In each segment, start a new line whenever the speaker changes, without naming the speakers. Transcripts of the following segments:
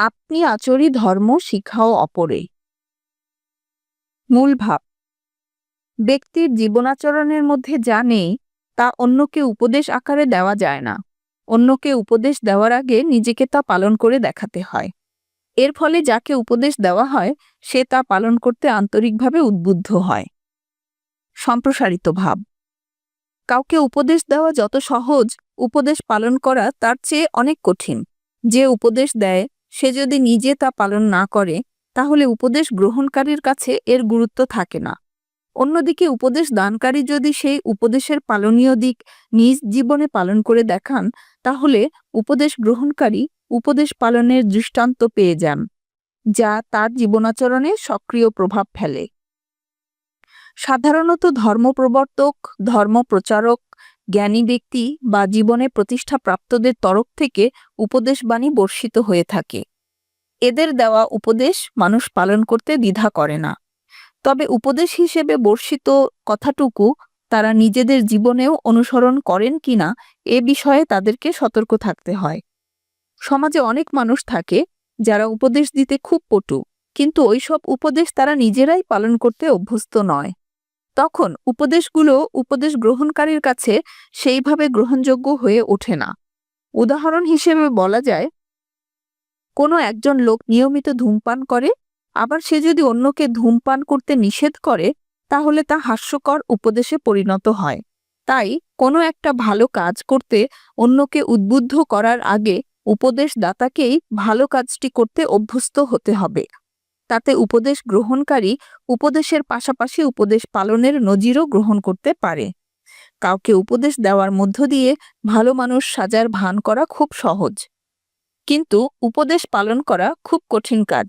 আপনি আচরি ধর্ম শিখাও অপরে। মূল ভাব। ব্যক্তির জীবনাচরণের মধ্যে যা নেই, তা অন্যকে উপদেশ আকারে দেওয়া যায় না। অন্যকে উপদেশ দেওয়ার আগে নিজেকে তা পালন করে দেখাতে হয়। এর ফলে যাকে উপদেশ দেওয়া হয়, সে তা পালন করতে আন্তরিকভাবে উদ্বুদ্ধ হয়। সম্প্রসারিত ভাব। কাউকে উপদেশ দেওয়া যত সহজ, উপদেশ পালন করা তার চেয়ে অনেক কঠিন। যে উপদেশ দেয় সে যদি নিজে তা পালন না করে, তাহলে উপদেশ গ্রহণকারীর কাছে এর গুরুত্ব থাকে না। অন্যদিকে উপদেশ দানকারী যদি সেই উপদেশের পালনীয় দিক নিজ জীবনে পালন করে দেখান, তাহলে উপদেশ গ্রহণকারী উপদেশ পালনের দৃষ্টান্ত পেয়ে যান, যা তার জীবনাচরণে সক্রিয় প্রভাব ফেলে। সাধারণত ধর্মপ্রবর্তক, ধর্মপ্রচারক জ্ঞানী ব্যক্তি বা জীবনে প্রতিষ্ঠা প্রাপ্তদের তরফ থেকে উপদেশবাণী বর্ষিত হয়ে থাকে। এদের দেওয়া উপদেশ মানুষ পালন করতে দ্বিধা করে না। তবে উপদেশ হিসেবে বর্ষিত কথাটুকু তারা নিজেদের জীবনেও অনুসরণ করেন কিনা এ বিষয়ে তাদেরকে সতর্ক থাকতে হয়। সমাজে অনেক মানুষ থাকে যারা উপদেশ দিতে খুব পটু, কিন্তু ওইসব উপদেশ তারা নিজেরাই পালন করতে অভ্যস্ত নয়। তখন উপদেশগুলো উপদেশ গ্রহণকারীর কাছে সেইভাবে গ্রহণযোগ্য হয়ে ওঠে না। উদাহরণ হিসেবে বলা যায়, কোনো একজন লোক নিয়মিত ধূমপান করে, আবার সে যদি অন্যকে ধূমপান করতে নিষেধ করে, তাহলে তা হাস্যকর উপদেশে পরিণত হয়। তাই কোনো একটা ভালো কাজ করতে অন্যকে উদ্বুদ্ধ করার আগে উপদেশদাতাকেই ভালো কাজটি করতে অভ্যস্ত হতে হবে। তাতে উপদেশ গ্রহণকারী উপদেশের পাশাপাশি উপদেশ পালনের নজিরও গ্রহণ করতে পারে। কাউকে উপদেশ দেওয়ার মধ্য দিয়ে ভালো মানুষ সাজার ভান করা খুব সহজ। কিন্তু উপদেশ পালন করা খুব কঠিন কাজ।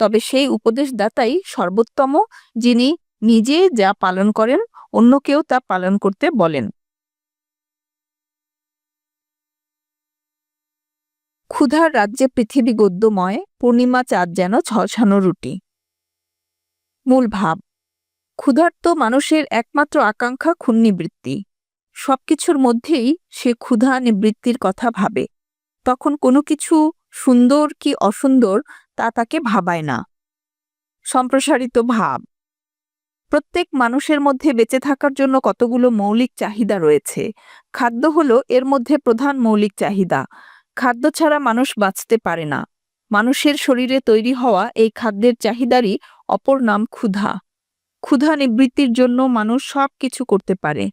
তবে সেই উপদেশদাতাই সর্বোত্তম যিনি নিজে যা পালন করেন অন্যকেও তা পালন করতে বলেন। ক্ষুধার রাজ্যে পৃথিবী গদ্যময়, পূর্ণিমা চাঁদ যেন ঝলসানো রুটি। মূল ভাব, ক্ষুধার্ত মানুষের একমাত্র আকাঙ্ক্ষা ক্ষুণ্ণিবৃত্তি সবকিছুর মধ্যেই সে ক্ষুধা নিবৃত্তির কথা ভাবে। তখন কোনো কিছু সুন্দর কি অসুন্দর তা তাকে ভাবায় না। সম্প্রসারিত ভাব, প্রত্যেক মানুষের মধ্যে বেঁচে থাকার জন্য কতগুলো মৌলিক চাহিদা রয়েছে। খাদ্য হলো এর মধ্যে প্রধান মৌলিক চাহিদা। খাদ্য ছাড়া মানুষ বাঁচতে পারে না। মানুষের শরীরে তৈরি হওয়া এই খাদ্যের চাহিদারই অপর নাম ক্ষুধা। ক্ষুধা নিবৃত্তির জন্য মানুষ সব কিছু করতে পারে।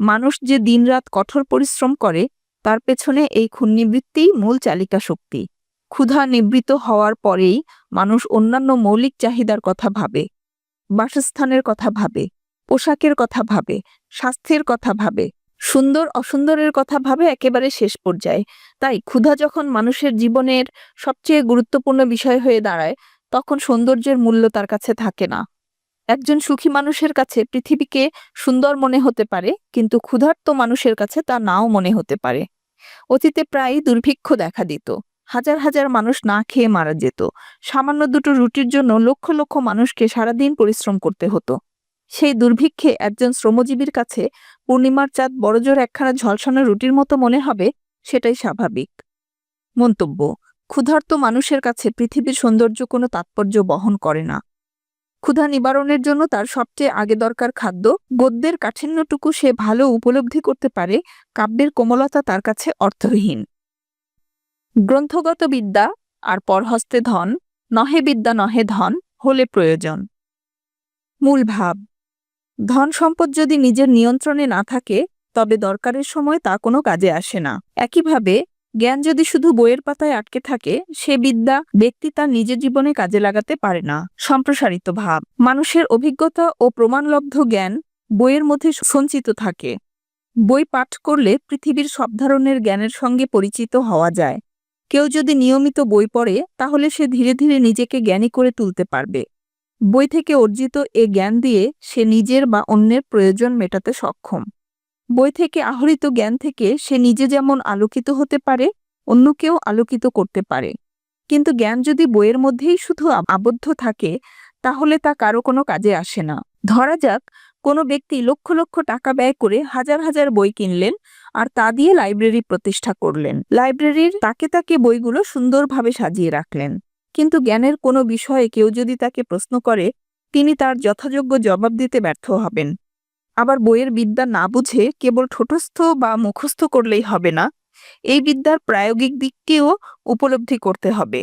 মানুষ যে দিনরাত কঠোর পরিশ্রম করে, তার পেছনে এই ক্ষুণ্ণিবৃত্তিই মূল চালিকা শক্তি। ক্ষুধা নিবৃত্ত হওয়ার পরেই মানুষ অন্যান্য মৌলিক চাহিদার কথা ভাবে। বাসস্থানের কথা ভাবে, পোশাকের কথা ভাবে, স্বাস্থ্যের কথা ভাবে সুন্দর অসুন্দরের কথা ভাবে একেবারে শেষ পর্যায়ে। তাই ক্ষুধা যখন মানুষের জীবনের সবচেয়ে গুরুত্বপূর্ণ বিষয় হয়ে দাঁড়ায়, তখন সৌন্দর্যের মূল্য তার কাছে থাকে না। একজন সুখী মানুষের কাছে পৃথিবীকে সুন্দর মনে হতে পারে, কিন্তু ক্ষুধার্ত মানুষের কাছে তা নাও মনে হতে পারে। অতীতে প্রায়ই দুর্ভিক্ষ দেখা দিত। হাজার হাজার মানুষ না খেয়ে মারা যেত। সামান্য দুটো রুটির জন্য লক্ষ লক্ষ মানুষকে সারাদিন পরিশ্রম করতে হতো। সেই দুর্ভিক্ষে একজন শ্রমজীবীর কাছে পূর্ণিমার চাঁদ বড়জোর একখানা ঝলসানো রুটির মতো মনে হবে, সেটাই স্বাভাবিক। মন্তব্য, ক্ষুধার্ত মানুষের কাছে পৃথিবীর সৌন্দর্য কোনো তাৎপর্য বহন করে না। ক্ষুধা নিবারণের জন্য তার সবচেয়ে আগে দরকার খাদ্য, গদ্যের কাঠিন্যটুকু সে ভালো উপলব্ধি করতে পারে, কাব্যের কোমলতা তার কাছে অর্থহীন। গ্রন্থগত বিদ্যা আর পরহস্তে ধন, নহে বিদ্যা নহে ধন, হলে প্রয়োজন। মূল ভাব ধন সম্পদ যদি নিজের নিয়ন্ত্রণে না থাকে, তবে দরকারের সময় তা কোনো কাজে আসে না। একইভাবে, জ্ঞান যদি শুধু বইয়ের পাতায় আটকে থাকে, সে বিদ্যা ব্যক্তি তার নিজের জীবনে কাজে লাগাতে পারে না। সম্প্রসারিত ভাব। মানুষের অভিজ্ঞতা ও প্রমাণলব্ধ জ্ঞান বইয়ের মধ্যে সঞ্চিত থাকে। বই পাঠ করলে পৃথিবীর সব ধরনের জ্ঞানের সঙ্গে পরিচিত হওয়া যায়। কেউ যদি নিয়মিত বই পড়ে, তাহলে সে ধীরে ধীরে নিজেকে জ্ঞানী করে তুলতে পারবে। বই থেকে অর্জিত এ জ্ঞান দিয়ে সে নিজের বা অন্যের প্রয়োজন মেটাতে সক্ষম। বই থেকে আহরিত জ্ঞান থেকে সে নিজে যেমন আলোকিত হতে পারে, অন্যকেও আলোকিত করতে পারে। কিন্তু জ্ঞান যদি বইয়ের মধ্যেই শুধু আবদ্ধ থাকে, তাহলে তা কারও কোনো কাজে আসে না। ধরা যাক, কোনো ব্যক্তি লক্ষ লক্ষ টাকা ব্যয় করে হাজার হাজার বই কিনলেন আর তা দিয়ে লাইব্রেরি প্রতিষ্ঠা করলেন। লাইব্রেরির তাকে তাকে বইগুলো সুন্দরভাবে সাজিয়ে রাখলেন। কিন্তু জ্ঞানের কোনো বিষয়ে কেউ যদি তাকে প্রশ্ন করে, তিনি তার যথাযোগ্য জবাব দিতে ব্যর্থ হবেন। আবার বইয়ের বিদ্যা না বুঝে কেবল ঠোঁটস্থ বা মুখস্থ করলেই হবে না, এই বিদ্যার প্রায়োগিক দিকটিও উপলব্ধি করতে হবে।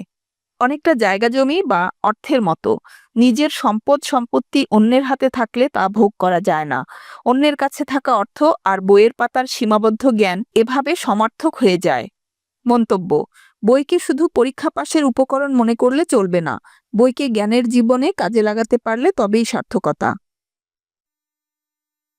অনেকটা জায়গা জমি বা অর্থের মতো, নিজের সম্পদ সম্পত্তি অন্যের হাতে থাকলে তা ভোগ করা যায় না। অন্যের কাছে থাকা অর্থ আর বইয়ের পাতার সীমাবদ্ধ জ্ঞান এভাবে সমার্থক হয়ে যায়। মন্তব্য বইকে শুধু পরীক্ষা পাশের উপকরণ মনে করলে চলবে না। বইকে জ্ঞানের জীবনে কাজে লাগাতে পারলে তবেই সার্থকতা।